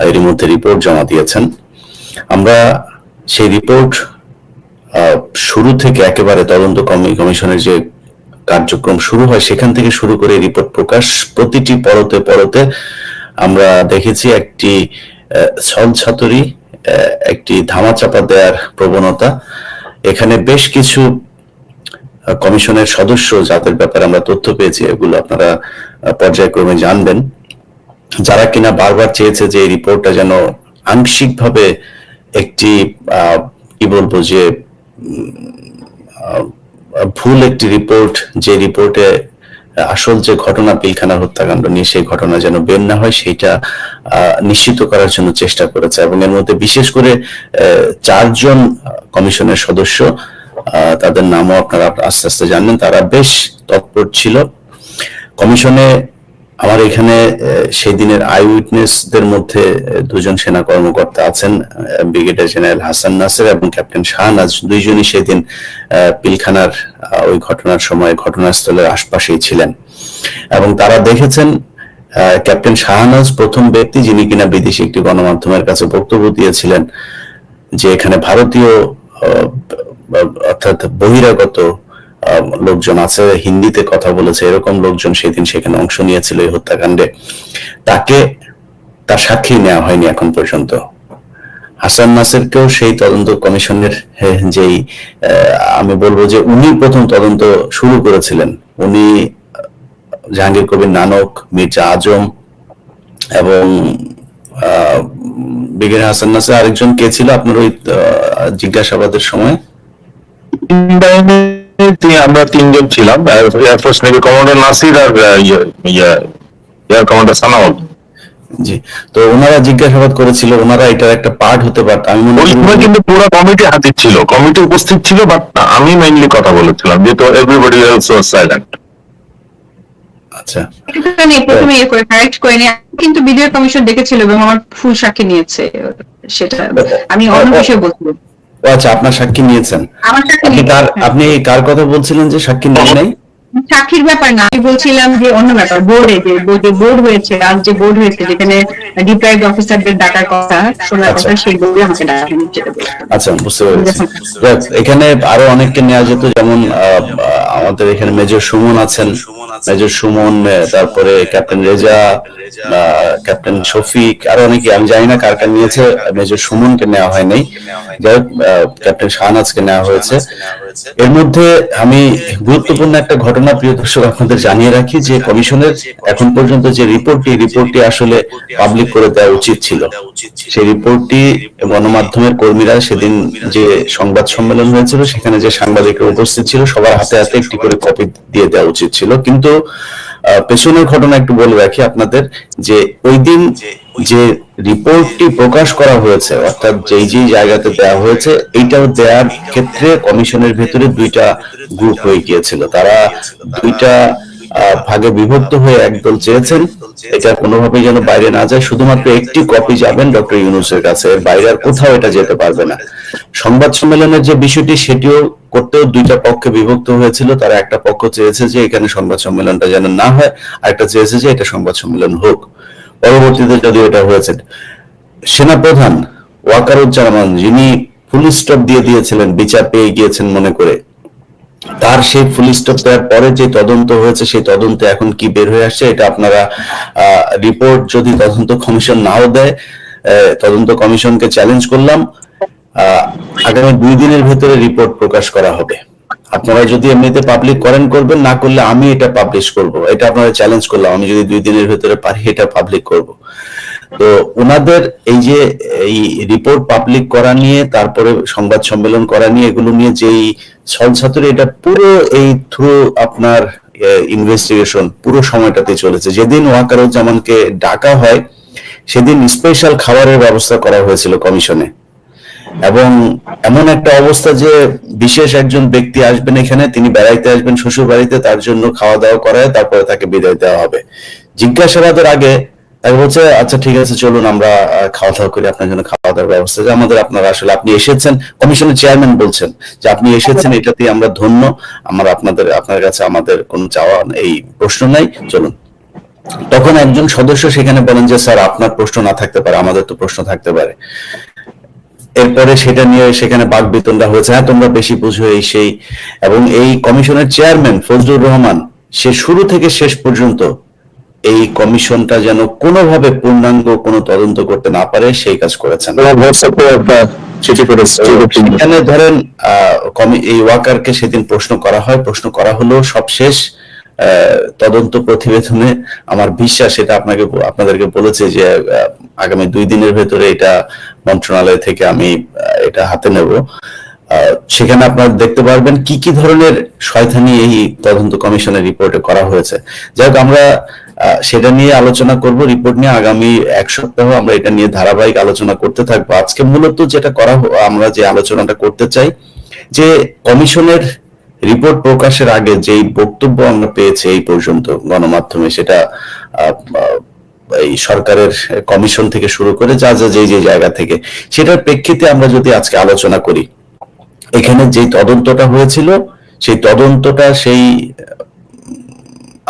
এরই মধ্যে রিপোর্ট জমা দিয়েছেন। আমরা সেই রিপোর্ট শুরু থেকে একেবারে তদন্ত কমিশনের যে কার্যক্রম শুরু হয় সেখান থেকে শুরু করে রিপোর্ট প্রকাশ প্রতিটি পরতে পরতে আমরা দেখেছি একটি আহ, ছল ছাতুরি আহ, একটি ধামাচাপা দেওয়ার প্রবণতা। এখানে বেশ কিছু কমিশনের সদস্য যাদের ব্যাপারে আমরা তথ্য পেয়েছি এগুলো আপনারা পর্যায়ক্রমে জানবেন। যারা কিনা বারবার চেয়েছে যে এই রিপোর্টটা যেন আংশিকভাবে একটি কি বলব যে ভুল একটি রিপোর্ট যে রিপোর্টে আসল যে ঘটনা পিলখানা হত্যাকাণ্ড নিয়ে সেই ঘটনা যেন বের না হয় আহ, নিশ্চিত করার জন্য চেষ্টা করেছে। এবং এর মধ্যে বিশেষ করে চারজন কমিশনের সদস্য তাদের নামও আপনারা আস্তে আস্তে জানবেন তারা বেশ তৎপর ছিল। কমিশনে আমার এখানে সেই দিনের আই উইটনেসদের মধ্যে দুজন সেনা কর্মকর্তা আছেন ব্রিগেডিয়ার জেনারেল হাসান নাসের এবং ক্যাপ্টেন শাহনাজ। দুইজনই সেদিন পিলখানার ওই ঘটনার সময় ঘটনাস্থলের আশপাশেই ছিলেন। এবং তারা দেখেছেন ক্যাপ্টেন শাহনাজ প্রথম ব্যক্তি যিনি কিনা বিদেশি একটি গণমাধ্যমের কাছে বক্তব্য দিয়েছিলেন, যে এখানে ভারতীয় অর্থাৎ বহিরাগত লোকজন আছে, হিন্দিতে কথা বলেছে, এরকম লোকজন সেদিন সেখানে অংশ নিয়েছিল এই হত্যাকাণ্ডে। তাকে, তার সাক্ষী নেওয়া হয়নি এখন পর্যন্ত। হাসান নাসেরকেও সেই তদন্ত কমিশনের যেই আমি বলব যে উনি প্রথম তদন্ত শুরু করেছিলেন। উনি, জাহাঙ্গীর কবির নানক, মির্জা আজম এবং ব্রিগেডিয়ার হাসান নাসের, আরেকজন কে ছিল আপনার ওই জিজ্ঞাসাবাদের সময়? আমরা তিনজন ছিলাম। Air force navy commander Nasir আর ইয়ে- ইয়ে, এয়ার কমান্ডার সানাউল জি। তো ওনারা জিজ্ঞাসাবাদ করেছিল ওনারা এটার একটা পার্ট হতে পারত। আমি মনে করি কিন্তু পুরো কমিটি হাজির ছিল। কমিটি উপস্থিত ছিল বাট আমি মেইনলি কথা বলেছিলাম যেহেতু এভরিবডি এলস ওয়াজ সাইলেন্ট আচ্ছা। প্রথমে ইয়ে করে কারেক্ট করে নিয়ে কিন্তু ভিডিও কমিশন ডেকেছিল এবং আমার ফুল সাক্ষী নিয়েছে সেটা আমি অন্য বিষয়ে বলব ও আচ্ছা আপনার সাক্ষী নিয়েছেন আমার আপনি কার। আপনি কার কথা বলছিলেন যে সাক্ষী নেন নাই সাক্ষীর ব্যাপার না আমি বলছিলাম যে অন্য ব্যাপার বোর্ডে যে যে বোর্ড হয়েছে আজ যে বোর্ড হয়েছে যেখানে ডিপ্রাইভ অফিসারদের ডাকার কথা শোনার কথা আচ্ছা। আমাকে ডাকা হয়নি, আচ্ছা বুঝতে পেরেছি। এখানে আরও অনেককে নেওয়া যেত যেমন আমাদের এখানে মেজর সুমন আছেন। মেজর সুমন তারপরে ক্যাপ্টেন রেজা ক্যাপ্টেন শফিক আরও অনেকে আমি জানি না কার কার নিয়েছে মেজর সুমনকে নেওয়া হয় নাই যাই হোক ক্যাপ্টেন শাহনাজকে নেওয়া হয়েছে। এর মধ্যে আমি গুরুত্বপূর্ণ একটা ঘটনা প্রিয় দর্শক আপনাদের জানিয়ে রাখি যে কমিশনের এখন পর্যন্ত যে রিপোর্টটি রিপোর্টটি আসলে পাবলিক করে দেওয়া উচিত ছিল। সেই রিপোর্টটি গণমাধ্যমের কর্মীরা সেদিন যে সংবাদ সম্মেলন হয়েছিল, সেখানে যে সাংবাদিকরা উপস্থিত ছিল, সবার হাতে হাতে একটি করে কপি দিয়ে দেওয়া উচিত ছিল। কিন্তু পেছনের ঘটনা একটু বলে রাখি আপনাদের, যে ওই দিন যে রিপোর্টটি প্রকাশ করা হয়েছে, অর্থাৎ যেই যেই জায়গাতে দেওয়া হয়েছে, এইটাও দেওয়ার ক্ষেত্রে কমিশনের ভেতরে দুইটা গ্রুপ হয়ে গিয়েছিল। তারা দুইটা ভাগে বিভক্ত হয়ে একদল চেয়েছেন। এটা কোনোভাবেই যেন বাইরে না যায়। শুধুমাত্র একটি কপি যাবেন ডক্টর ইউনুসের কাছে। এর বাইরে আর কোথাও এটা যেতে পারবে না। সংবাদ সম্মেলনের যে বিষয়টি, সেটিও করতেও দুইটা পক্ষে বিভক্ত হয়েছিল। তারা একটা পক্ষ চেয়েছে যে এখানে সংবাদ সম্মেলনটা যেন না হয়, আর একটা চেয়েছে যে এটা সংবাদ সম্মেলন হোক। পরবর্তীতে যদিও এটা হয়েছে। সেনাপ্রধান ওয়াকারুজ্জামান, যিনি ফুল স্টপ দিয়ে দিয়েছিলেন, বিচার পেয়ে গিয়েছেন মনে করে। তার সেই ফুল স্টপ দেওয়ার পরে যে তদন্ত হয়েছে, সেই তদন্তে এখন কি বের হয়ে আসছে এটা আপনারা রিপোর্ট যদি তদন্ত কমিশন নাও দেয় তদন্ত কমিশনকে চ্যালেঞ্জ করলাম আগামী দুই দিনের ভেতরে রিপোর্ট প্রকাশ করা হবে। আপনারা যদি এমনিতে পাবলিক করেন, করবেন, না করলে আমি এটা পাবলিশ করব। এটা আপনারা চ্যালেঞ্জ করলাম, আমি যদি দুই দিনের ভেতরে পারি, এটা পাবলিক করব। তো ওনাদের এই যে, এই রিপোর্ট পাবলিক করা নিয়ে, তারপরে সংবাদ সম্মেলন করা নিয়ে, এগুলো নিয়ে যেই ছলছাতুরি এটা পুরো এই থ্রু আপনার ইনভেস্টিগেশন পুরো সময়টাতে চলেছে। যেদিন ওয়াকারুজ্জামানকে ডাকা হয়, সেদিন স্পেশাল খাবারের ব্যবস্থা করা হয়েছিল কমিশনে। এবং এমন একটা অবস্থা যে বিশেষ একজন ব্যক্তি আসবেন এখানে তিনি বেড়াইতে আসবেন শ্বশুর বাড়িতে তার জন্য খাওয়া দাওয়া করায় তারপরে তাকে বিদায় দেওয়া হবে। জিজ্ঞাসাবাদের আগে তাকে বলছে আচ্ছা ঠিক আছে চলুন আমরা খাওয়া দাওয়া করি আপনার জন্য খাওয়া দাওয়ার ব্যবস্থা যে আমাদের আপনারা আসলে আপনি এসেছেন কমিশনের চেয়ারম্যান বলছেন যে আপনি এসেছেন এটাতে আমরা ধন্য। আমার আপনাদের আপনার কাছে আমাদের কোনো চাওয়া এই প্রশ্ন নাই চলুন। তখন একজন সদস্য সেখানে বলেন যে স্যার আপনার প্রশ্ন না থাকতে পারে আমাদের তো প্রশ্ন থাকতে পারে। এরপরে সেটা নিয়ে সেখানে বাক বিতণ্ডা হয়েছে। হ্যাঁ তোমরা বেশি বুঝো এই সেই। এবং এই কমিশনের চেয়ারম্যান ফজলুর রহমান সে শুরু থেকে শেষ পর্যন্ত এই কমিশনটা যেন কোনোভাবে পূর্ণাঙ্গ কোনো তদন্ত করতে না পারে সেই কাজ করেছেন। এখানে ধরেন আহ, এই ওয়াকারকে সেদিন প্রশ্ন করা হয়। প্রশ্ন করা হলো সবশেষ আহ, তদন্ত প্রতিবেদনে আমার বিশ্বাস এটা আপনাকে আপনাদেরকে বলেছে যে আগামী দুই দিনের ভেতরে এটা মন্ত্রণালয় থেকে আমি এটা হাতে নেব। সেখানে আপনারা দেখতে পারবেন কি কি ধরনের শয়তানি এই তদন্ত কমিশনের রিপোর্টে করা হয়েছে। যাই হোক, আমরা সেটা নিয়ে আলোচনা করব, রিপোর্ট নিয়ে আগামী এক সপ্তাহ আমরা এটা নিয়ে ধারাবাহিক আলোচনা করতে থাকব। আজকে মূলত যেটা করা আমরা যে আলোচনাটা করতে চাই, যে কমিশনের রিপোর্ট প্রকাশের আগে যেই বক্তব্য আমরা পেয়েছি এই পর্যন্ত গণমাধ্যমে, সেটা এই সরকারের কমিশন থেকে শুরু করে যা যা যে যে জায়গা থেকে, সেটার প্রেক্ষিতে আমরা যদি আজকে আলোচনা করি, এখানে যে তদন্তটা হয়েছিল, সেই তদন্তটা সেই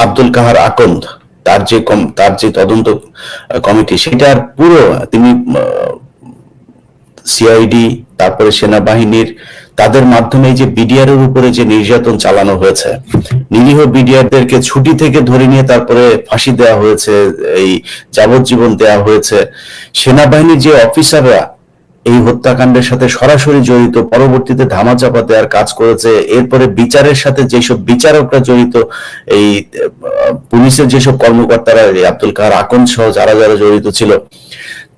আব্দুল কাহার আকন্দ, তার যে তার যে তদন্ত কমিটি, সেটার পুরো তিনি সিআইডি তারপরে সেনাবাহিনীর তাদের মাধ্যমে যে বিডিআর এর উপরে যে নির্যাতন চালানো হয়েছে, নিরীহ বিডিআরদেরকে ছুটি থেকে ধরে নিয়ে তারপরে ফাঁসি দেওয়া হয়েছে, এই যাবজ্জীবন দেওয়া হয়েছে। সেনাবাহিনীর যে অফিসাররা এই হত্যাকাণ্ডের সাথে সরাসরি জড়িত, পরবর্তীতে ধামাচাপা দেওয়ার কাজ করেছে, এরপরে বিচারের সাথে যেসব বিচারকরা জড়িত, এই পুলিশের যেসব কর্মকর্তারা আব্দুল কাহার আকন সহ যারা যারা জড়িত ছিল,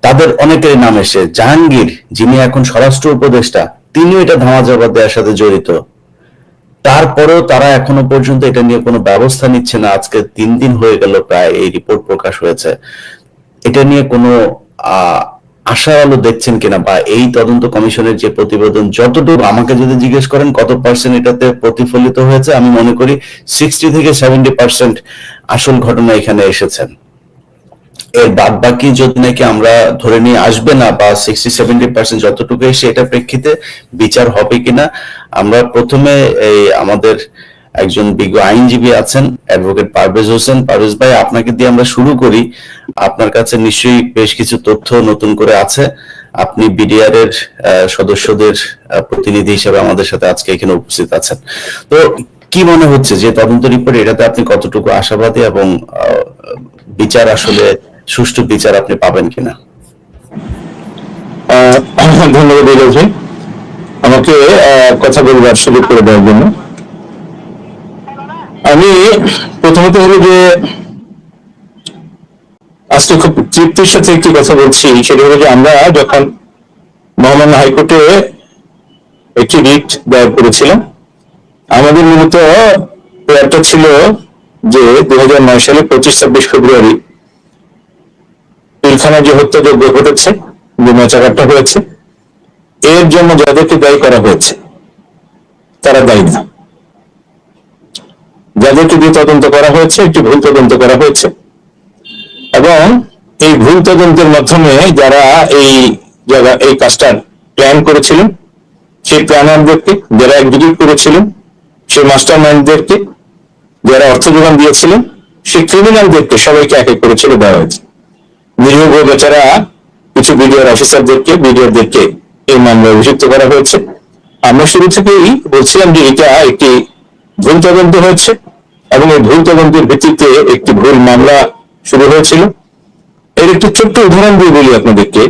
তাদের অনেকের নাম এসে জাহাঙ্গীর, যিনি এখন স্বরাষ্ট্র উপদেষ্টা তিনিও এটা ধামাচাপা দেওয়ার সাথে জড়িত। তারপরেও তারা এখনও পর্যন্ত এটা নিয়ে কোনো ব্যবস্থা নিচ্ছে না। আজকে তিন দিন হয়ে গেল প্রায় এই রিপোর্ট প্রকাশ হয়েছে। এটা নিয়ে কোনো আশার আলো দেখছেন কিনা বা এই তদন্ত কমিশনের যে প্রতিবেদন যতটুকু আমাকে যদি জিজ্ঞেস করেন কত পার্সেন্ট এটাতে প্রতিফলিত হয়েছে, আমি মনে করি সিক্সটি থেকে সেভেন্টি পার্সেন্ট আসল ঘটনা এখানে এসেছেন এর বাদ বাকি যদি নাকি আমরা ধরে নিয়ে আসবে না বা সিক্সটি সেভেন্টি পার্সেন্ট যতটুকু এসে এটা প্রেক্ষিতে বিচার হবে কিনা, আমরা প্রথমে এই আমাদের একজন বিজ্ঞ আইনজীবী আছেন অ্যাডভোকেট পারভেজ হোসেন। পারভেজ ভাই, আপনাকে দিয়ে আমরা শুরু করি। আপনার কাছে নিশ্চয়ই বেশ কিছু তথ্য নতুন করে আছে। আপনি বিডিআর এর সদস্যদের প্রতিনিধি হিসেবে আমাদের সাথে আজকে এখানে উপস্থিত আছেন। তো কি মনে হচ্ছে যে তদন্ত রিপোর্ট এটাতে আপনি কতটুকু আশাবাদী এবং বিচার আসলে সুষ্ঠু বিচার আপনি পাবেন কিনা? ধন্যবাদ ভাই আমাকে কথা বলবার সুযোগ করে দেওয়ার জন্য। আমি প্রথমত হলো যে, আজকে খুব তৃপ্তির সাথে একটি কথা বলছি। সেটা হলো যে আমরা যখন মহামান্য হাইকোর্টে একটি রিট দায়ের করেছিলাম, আমাদের মূলত প্রেয়ারটা ছিল যে দুই হাজার নয় সালে পঁচিশ ছাব্বিশ ফেব্রুয়ারি পিলখানা যে হত্যাযজ্ঞ ঘটেছে, যে মেচাকারটা হয়েছে, এর জন্য যাদেরকে দায়ী করা হয়েছে, তারা দায়ী না। যাদেরকে দিয়ে তদন্ত করা হয়েছে, একটি ভুল তদন্ত করা হয়েছে। এবং এই ভুল তদন্তের মাধ্যমে যারা এই জায়গা এই কাজটার প্ল্যান করেছিলেন, সেই প্ল্যানারদেরকে, যারা এক্সিকিউট করেছিলেন, সেই মাস্টার মাইন্ডদেরকে যারা অর্থ যোগান দিয়েছিলেন, সেই ক্রিমিনালদেরকে সবাইকে এক এক করে ছেড়ে দেওয়া হয়েছে। নিরীহ বেচারা কিছু বিডিআর অফিসারদেরকে বিডিআরদেরকে এই মামলায় অভিযুক্ত করা হয়েছে। আমরা শুরু থেকেই বলছিলাম যে এটা একটি ভুল তদন্ত হয়েছে এবং এই ভুল তদন্তের ভিত্তিতে একটি ভুল মামলা শুরু হয়েছিল। এর একটি ছোট্ট উদাহরণ দিয়ে বলি আপনাদেরকে।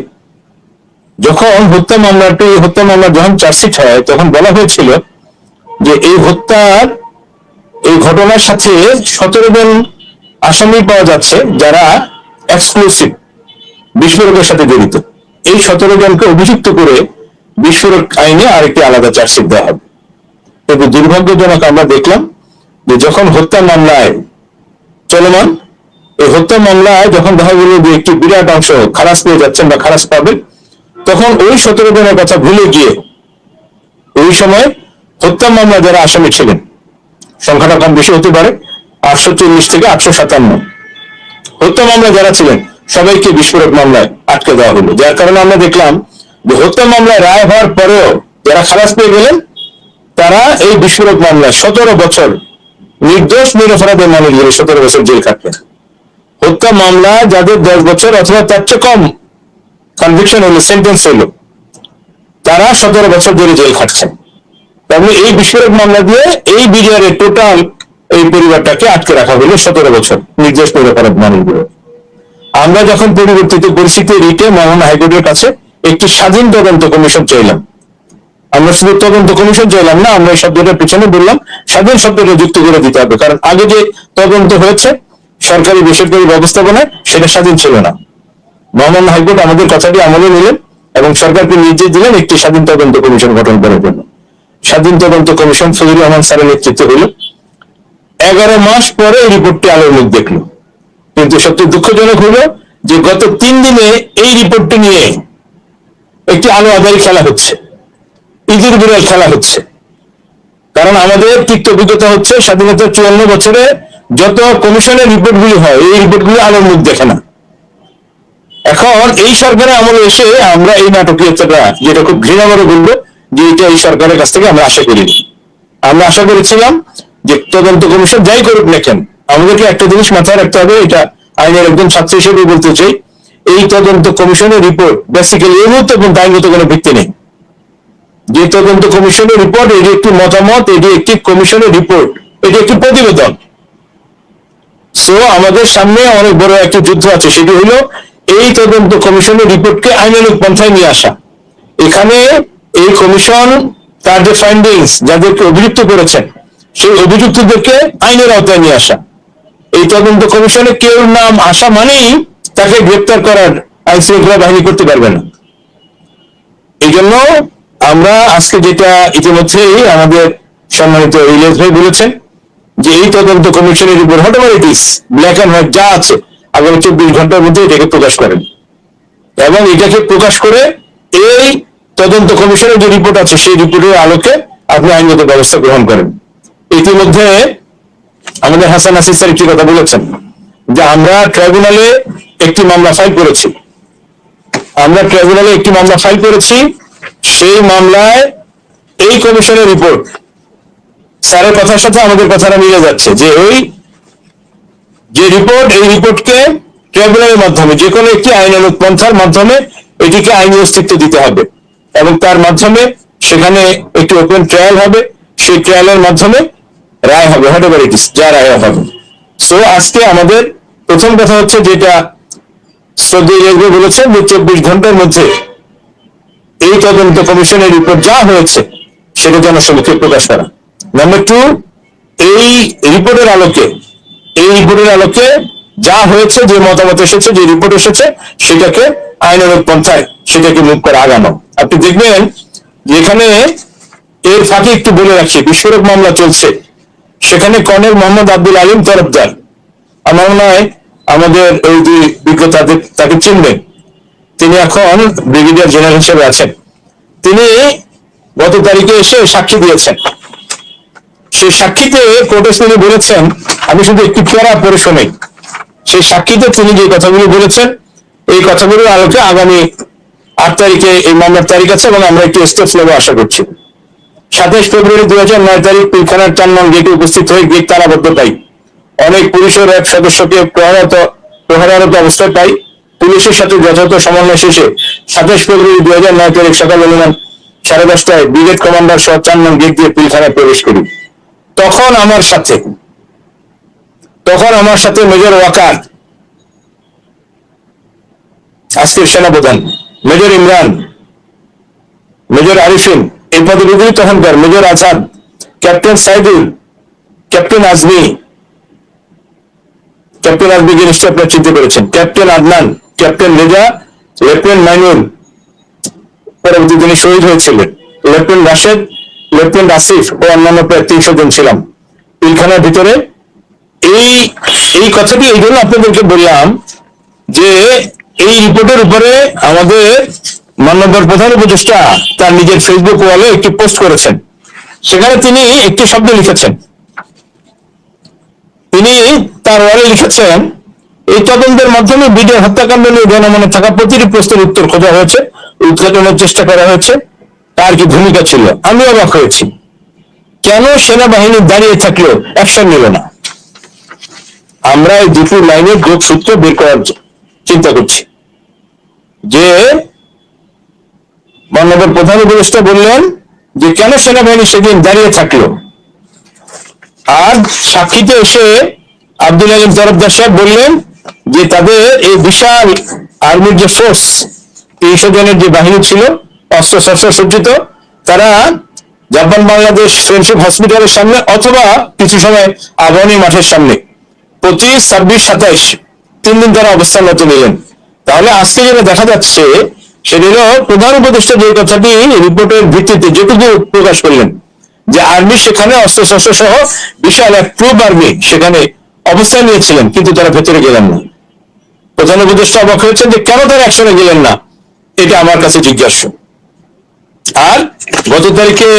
যখন হত্যা মামলাটি, হত্যা মামলা যখন চার্জশিট হয়, তখন বলা হয়েছিল যে এই হত্যার এই ঘটনার সাথে সতেরো জন আসামি পাওয়া যাচ্ছে যারা এক্সক্লুসিভ বিস্ফোরকের সাথে জড়িত। এই সতেরো জনকে অভিযুক্ত করে বিস্ফোরক আইনে আরেকটি আলাদা চার্জশিট দেওয়া হবে। কিন্তু দুর্ভাগ্যজনক আমরা দেখলাম যে যখন হত্যা মামলায় চলমান, এই হত্যা মামলায় যখন দেখা গেল যে একটি বিরাট অংশ খালাস পেয়ে যাচ্ছেন বা খালাস পাবে তখন ওই সতেরো জনের কথা ভুলে গিয়ে ওই সময় হত্যা মামলা যারা আসামি ছিলেন, সংখ্যাটা কম বেশি হতে পারে আটশো চল্লিশ থেকে আটশো সাতান্ন। হত্যা মামলা যারা ছিলেন, সবাইকে বিস্ফোরক মামলায় আটকে দেওয়া হলো। যার কারণে আমরা দেখলাম যে হত্যা মামলায় রায় হওয়ার পরেও যারা খালাস পেয়ে গেলেন, তারা এই বিস্ফোরক মামলায় সতেরো বছর নির্দোষ নিরপরাধের মানুষ গেলে সতেরো বছর জেল কাটলেন। হত্যা মামলা যাদের দশ বছর অথবা তার চেয়ে কম কনভিকশন হলো সেন্টেন্স হলো, তারা সতেরো বছর ধরে জেল খাটছেন। তাহলে এই বিস্ফোরক মামলা দিয়ে এই বিডিআর টোটাল এই পরিবারটাকে আটকে রাখা হলো সতেরো বছর নির্দেশ নিরপরাধ মানুষগুলো আমরা যখন পরিবর্তিত পরিস্থিতি রিটে মহামান্য হাইকোর্টের কাছে একটি স্বাধীন তদন্ত কমিশন চাইলাম। আমরা শুধু তদন্ত কমিশন চাইলাম না, আমরা এই শব্দটার পিছনে বললাম, স্বাধীন শব্দটা যুক্ত করে দিতে হবে। কারণ আগে যে তদন্ত হয়েছে, সরকারি বেসরকারি ব্যবস্থাপনায় সেটা স্বাধীন ছিল না। মহামান্য হাইকোর্ট আমাদের কথাটি আমলে নিলেন এবং সরকারকে নির্দেশ দিলেন একটি স্বাধীন তদন্ত কমিশন গঠন করার জন্য। স্বাধীন তদন্ত কমিশন ফজলুর রহমান স্যারের নেতৃত্বে হলো এগারো মাস পরে রিপোর্টটি আলোর মুখ দেখল। কিন্তু সবচেয়ে দুঃখজনক হলো যে গত তিন দিনে এই রিপোর্টটি নিয়ে একটি আলো আদারি খেলা হচ্ছে। ইঁদুর বিড়াল খেলা হচ্ছে। কারণ আমাদের তিক্ত অভিজ্ঞতা হচ্ছে স্বাধীনতার চুয়ান্ন বছরে যত কমিশনের রিপোর্ট রিপোর্টগুলি হয়, এই রিপোর্টগুলি আলোর মুখ দেখে না। এখন এই সরকারের আমলে এসে আমরা এই নাটকীয়তাটা যেটা খুব ঘৃণা করে বলব, যে এটা এই সরকারের কাছ থেকে আমরা আশা করিনি। আমরা আশা করেছিলাম যে তদন্ত কমিশন যাই করুক না কেন, আমাদেরকে একটা জিনিস মাথায় রাখতে হবে, এটা আইনের একজন ছাত্র হিসেবে বলতে চাই, এই তদন্ত কমিশনের রিপোর্ট বেসিক্যালি এই মুহূর্তে কিন্তু আইনগত কোনো ভিত্তি নেই। যে তদন্ত কমিশনের রিপোর্ট এটি একটি মতামত, এটি একটি কমিশনের রিপোর্ট এটি একটি প্রতিবেদন। সো আমাদের সামনে অনেক বড় একটি যুদ্ধ আছে, সেটি হলো এই তদন্ত কমিশনের রিপোর্টকে আইনানুক পন্থায় নিয়ে আসা। এখানে এই কমিশন তার যে ফাইন্ডিংস যাদেরকে অভিযুক্ত করেছেন সেই অভিযুক্তদেরকে আইনের আওতায় নিয়ে আসা। এই তদন্ত কমিশনে কেউ নাম আসা মানেই তাকে গ্রেপ্তার করার আইন শৃঙ্খলা বাহিনী করতে পারবে না। এই জন্য আমরা আজকে যেটা ইতিমধ্যেই আমাদের সম্মানিত ইলিয়াস ভাই বলেছেন যে এই তদন্ত কমিশনের উপর ইস ব্ল্যাক অ্যান্ড হোয়াইট যা আছে আগামী চব্বিশ ঘণ্টার মধ্যে এটাকে প্রকাশ করেন। এবং এটাকে প্রকাশ করে এই তদন্ত কমিশনের যে রিপোর্ট আছে সেই রিপোর্টের আলোকে আপনি আইনগত ব্যবস্থা গ্রহণ করেন। ইতিমধ্যে আমাদের হাসান আসিফ স্যার একটি কথা বলেছেন যে আমরা ট্রাইব্যুনালে একটি মামলা ফাইল করেছি। আমরা ট্রাইব্যুনালে একটি মামলা ফাইল করেছি, সেই মামলায় এই কমিশনের রিপোর্ট স্যারের কথার সাথে আমাদের কথাটা মিলে যাচ্ছে যে ওই যে রিপোর্ট এই রিপোর্টকে ট্রাইব্যুনালের মাধ্যমে, যে কোনো একটি আইনানুক পন্থার মাধ্যমে এটিকে আইনি অস্তিত্ব দিতে হবে এবং তার মাধ্যমে সেখানে একটি ওপেন ট্রায়াল হবে। সেই ট্রায়ালের মাধ্যমে রায় হবে হোয়াট এভার যা রায় হবে। সো আজকে আমাদের প্রথম কথা হচ্ছে যেটা রেলওয়ে বলেছেন যে চব্বিশ ঘণ্টার মধ্যে এই তদন্ত কমিশনের রিপোর্ট যা হয়েছে, সেটা জনসমক্ষে প্রকাশ করা। নাম্বার টু এই রিপোর্টের আলোকে, এই রিপোর্টের আলোকে যা হয়েছে, যে মতামত এসেছে, যে রিপোর্ট এসেছে, সেটাকে আইনানুক পন্থায় সেটাকে মুখ করে আগানো। আপনি দেখবেন যে এখানে এর ফাঁকে একটু বলে রাখি, বিস্ফোরক মামলা চলছে। সেখানে কর্নেল মোহাম্মদ আব্দুল আলিম তরফদার। আমার মনে হয় আমাদের এই যে বিজ্ঞতাদের তাকে চিনবেন। তিনি এখন ব্রিগেডিয়ার জেনারেল হিসেবে আছেন। তিনি গত তারিখে এসে সাক্ষী দিয়েছেন। সেই সাক্ষীতে কোর্টে তিনি বলেছেন, আমি শুধু একটি প্যারা পড়ে শোনাই। সেই সাক্ষীতে তিনি যে কথাগুলো বলেছেন, এই কথাগুলোর আলোকে আগামী আট তারিখে এই মামলার তারিখ আছে এবং আমরা একটি স্টেপ নেব আশা করছি। সাতাইশ ফেব্রুয়ারি দুই হাজার নয় তারিখ পিলখানার চার নং গেটে উপস্থিত হয়ে গেট তালাবদ্ধ পাই। অনেক পুলিশ ও র্যাব সদস্যকে প্রহারত প্রহারত অবস্থায় পাই। পুলিশের সাথে যথাযথ সমন্বয় শেষে সাতাইশ ফেব্রুয়ারি দুই হাজার নয় তারিখ সকাল অনুমান সাড়ে দশটায় ব্রিগেড কমান্ডার সহ চার নং গেট দিয়ে পিলখানায় প্রবেশ করি। তখন আমার সাথে তখন আমার সাথে মেজর ওয়াকার, আজকের সেনাপ্রধান, মেজর ইমরান, মেজর আরিফিন এই পদবিগুলি তখনকার major Azad, captain Saidul, captain Azmi, captain আজমিকে নিশ্চয় আপনারা চিনতে পেরেছেন। Captain Adnan, captain Reza, lieutenant Mainul, পরবর্তী তিনি শহীদ হয়েছিলেন। লেফটেন্যান্ট রাশেদ, লেফটেন্যান্ট আসিফ ও অন্যান্য প্রায় তিনশো জন ছিলাম। পিলখানার ভিতরে এই এই কথাটি এই জন্য আপনাদেরকে বললাম যে এই রিপোর্টের উপরে আমাদের মাননীয় প্রধান উপদেষ্টা তার নিজের ফেসবুক ওয়ালে একটি পোস্ট করেছেন। সেখানে তিনি একটি শব্দ লিখেছেন। তিনি তার ওয়ালে লিখেছেন, এই তদন্তের মাধ্যমে বিডিও হত্যাকাণ্ড নিয়ে জনমনে থাকা প্রতিটি প্রশ্নের উত্তর খোঁজা হয়েছে, উদ্ঘাটনের চেষ্টা করা হয়েছে, তার কি ভূমিকা ছিল? আমি অবাক হয়েছি। কেন সেনাবাহিনী দাঁড়িয়ে থাকলেও অ্যাকশন নিল না? আমরা এই দুটো লাইনের যোগসূত্র বের করার চিন্তা করছি যে মাননীয় প্রধান উপদেষ্টা বললেন যে, কেন সেনাবাহিনী সেদিন দাঁড়িয়ে থাকল? আর সাক্ষীতে এসে আব্দুল আলিম তরফদার সাহেব বললেন যে, তাদের এই বিশাল আর্মির যে ফোর্স তিনশো জনের যে বাহিনী ছিল অস্ত্র শস্ত্র সজ্জিত, তারা জাপান, বাংলাদেশ ফ্রেন্ডশিপ হসপিটালের সামনে অথবা কিছু সময় আবাহনী মাঠের সামনে, পঁচিশ, ছাব্বিশ, সাতাইশ, তিন দিন তারা অবস্থানরত নিলেন। তাহলে আজকে যেটা দেখা যাচ্ছে সেটা হলো প্রধান উপদেষ্টা যে কথাটি রিপোর্টের ভিত্তিতে প্রকাশ করলেন, যে আর্মি সেখানে সহ বিশাল এক আর্মি সেখানে অবস্থান নিয়েছিলেন, কিন্তু তারা ভেতরে গেলেন না। প্রধান উপদেষ্টা অবাক হয়েছেন যে কেন তারা একসঙ্গে গেলেন না, এটা আমার কাছে আর গত তারিখে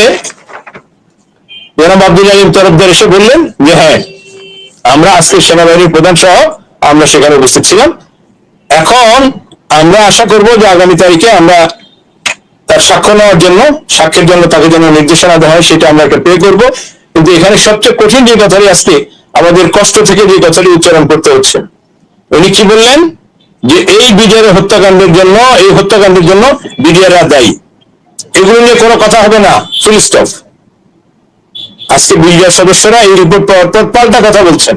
জনাব আব্দুল তরফদার এসে বললেন যে হ্যাঁ আমরা আজকে সেনাবাহিনীর প্রধান সহ আমরা সেখানে উপস্থিত ছিলাম। এখন আমরা আশা করব যে আগামী তারিখে আমরা তার সাক্ষ্য নেওয়ার জন্য, সাক্ষ্যের জন্য তাকে যেন নির্দেশনা দেওয়া হয়, সেটা আমরা একটা পে করব। কিন্তু এখানে সবচেয়ে কঠিন যে কথাটি আজকে আমাদের কষ্ট থেকে যে কথাটি উচ্চারণ করতে হচ্ছে। উনি কি বললেন? যে এই বিডিআর হত্যাকাণ্ডের জন্য, এই হত্যাকাণ্ডের জন্য বিডিআররা দায়ী। এগুলো নিয়ে কোনো কথা হবে না। ফুল স্টপ আজকে বিডিআর সদস্যরা এই রিপোর্ট পাওয়ার পর পাল্টা কথা বলছেন।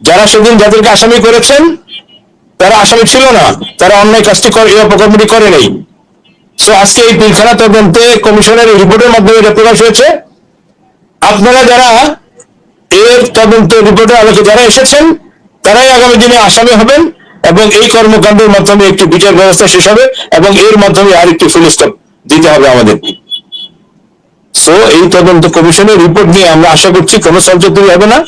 যারা সেদিন যাদেরকে আসামি করেছেন তারা আসামি ছিল না। তারা অন্যায় কাজটি অপকর্মটি করে নেই। সো আজকে এই পিলখানা তদন্তে কমিশনের রিপোর্টের মাধ্যমে এটা প্রকাশ হয়েছে। আপনারা যারা এর তদন্ত রিপোর্টের আলোকে যারা এসেছেন, তারাই আগামী দিনে আসামি হবেন এবং এই কর্মকাণ্ডের মাধ্যমে একটি বিচার ব্যবস্থা শেষ হবে এবং এর মাধ্যমে আরেকটি ফুল স্টপ দিতে হবে আমাদের। সো এই তদন্ত কমিশনের রিপোর্ট নিয়ে আমরা আশা করছি কোনো সঞ্চয় হবে না।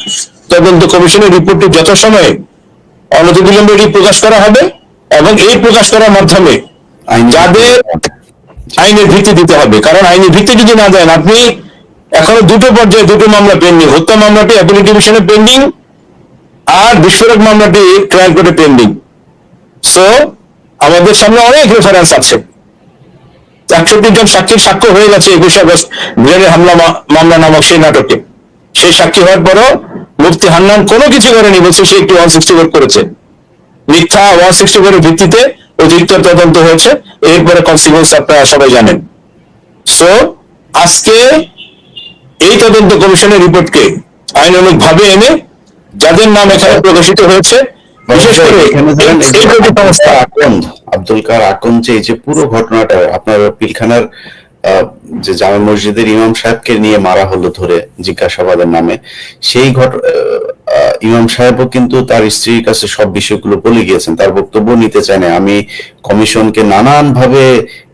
তদন্ত কমিশনের রিপোর্টটি যথাসময়ে অনতিবিলম্বে এটি প্রকাশ করা হবে এবং এই প্রকাশ করার মাধ্যমে আইন যাদের আইনের ভিত্তি দিতে হবে কারণ আইনের ভিত্তি যদি না দেন আপনি এখনও দুটো পর্যায়ে দুটো মামলা পেন্ডিং হত্যা মামলাটি অ্যাপিল ডিভিশনে পেন্ডিং আর বিস্ফোরক মামলাটি ট্রায়াল কোর্টে পেন্ডিং সো আমাদের সামনে অনেক রেফারেন্স আছে। একষট্টি জন সাক্ষীর সাক্ষ্য হয়ে গেছে একুশে আগস্ট গ্রেনের হামলা মামলা নামক সেই নাটকে। সেই সাক্ষী হওয়ার পরও মুফতি হান্নান কোনো কিছু করেনি বলছে সে একটি ওয়ান সিক্সটি ফোর করেছে। মিথ্যা ওয়ান সিক্সটি ফোর ভিত্তিতে অতিরিক্ত তদন্ত হয়েছে এরপরে কনসিকুয়েন্স আপনারা সবাই জানেন। সো আজকে এই তদন্ত কমিশনের রিপোর্টকে আইনানুগ ভাবে এনে যাদের নাম এখানে প্রকাশিত হয়েছে বিশেষ করে আব্দুল কার আকন্দ যে পুরো ঘটনাটা আপনার পিলখানার যে জামা মসজিদের ইমাম সাহেবকে নিয়ে মারা হলো ধরে জিজ্ঞাসাবাদের নামে। সেই ঘট আহ, আহ, ইমাম সাহেবও কিন্তু তার স্ত্রীর কাছে সব বিষয়গুলো বলে গিয়েছেন, তার বক্তব্য নিতে চায় না। আমি কমিশনকে নানান ভাবে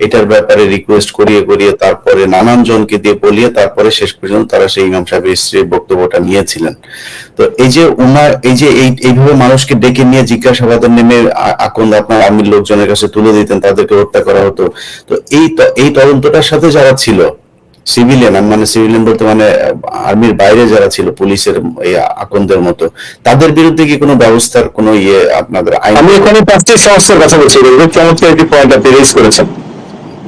এটার ব্যাপারে রিকোয়েস্ট করিয়ে করিয়ে তারপরে নানান জনকে দিয়ে বলিয়ে তারপরে শেষ পর্যন্ত তারা সেই ইমাম সাহেবের স্ত্রীর বক্তব্যটা নিয়েছিলেন। তো এই যে উনার, এই যে এই, এইভাবে মানুষকে ডেকে নিয়ে জিজ্ঞাসাবাদের নেমে আকন্দ আপনার আমির লোকজনের কাছে তুলে দিতেন, তাদেরকে হত্যা করা হতো। তো এই এই তদন্তটার সাথে যারা ছিল সিভিলিয়ান মানে সিভিলিয়ান বলতে মানে আর্মির বাইরে যারা ছিল পুলিশের এই আকন্দের মতো তাদের বিরুদ্ধে কি কোনো ব্যবস্থার কোনো ইয়ে আপনাদের আমি এখানে পাঁচটি সংস্থার কথা বলছি চমৎকার একটি পয়েন্ট আপনি রেজ করেছেন।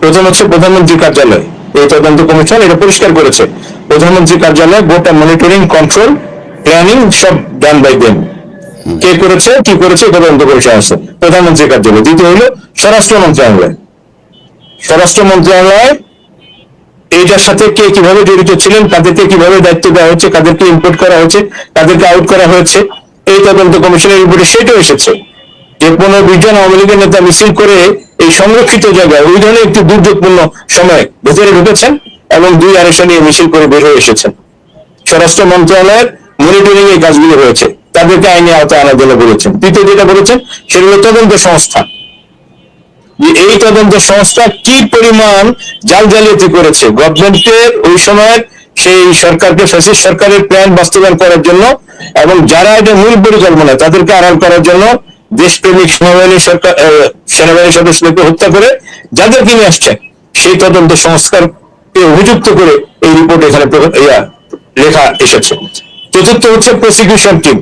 প্রথম হচ্ছে প্রধানমন্ত্রী কার্যালয় এই তদন্ত কমিশন এটা পরিষ্কার করেছে। প্রধানমন্ত্রী কার্যালয় গোটা মনিটরিং কন্ট্রোল প্ল্যানিং সব ডান বাই দেম কে করেছে কি করেছে তদন্ত কমিশন আছে প্রধানমন্ত্রী কার্যালয়। দ্বিতীয় হলো স্বরাষ্ট্র মন্ত্রণালয়। স্বরাষ্ট্র মন্ত্রণালয় এইটার সাথে কে কীভাবে জড়িত ছিলেন, তাদেরকে কীভাবে দায়িত্ব দেওয়া হচ্ছে তাদেরকে ইম্পোর্ট করা হয়েছে, তাদেরকে আউট করা হয়েছে, এই তদন্ত কমিশনের রিপোর্টে সেটাও এসেছে। যে পনেরো বিশ জন আওয়ামী লীগের নেতা মিছিল করে এই সংরক্ষিত জায়গায়, ওই ধরনের একটি দুর্যোগপূর্ণ সময় ভেতরে ঢুকেছেন এবং দুই আড়াইশো নিয়ে মিছিল করে বের হয়ে এসেছেন। স্বরাষ্ট্র মন্ত্রণালয়ের মনিটরিং এই কাজগুলো হয়েছে। তাদেরকে আইনে আওতায় আনার জন্য বলেছেন। তৃতীয় যেটা বলেছেন, সেটা হলো তদন্ত সংস্থা। এই তদন্ত সংস্থা কি পরিমাণ জাল জালিয়াতি করেছে? গভর্নমেন্টের ওই সময়ের সেই সরকারকে ফ্যাসিস্ট সরকারের প্ল্যান বাস্তবায়ন করার জন্য এবং যারা এটা মূল পরিকল্পনা তাদেরকে আড়াল করার জন্য দেশপ্রেমিক সেনাবাহিনী সরকার আহ, সেনাবাহিনীর সদস্যদেরকে হত্যা করে যাদেরকে নিয়ে আসছে সেই তদন্ত সংস্কারকে অভিযুক্ত করে এই রিপোর্ট এখানে লেখা এসেছে। চতুর্থ হচ্ছে প্রসিকিউশন টিম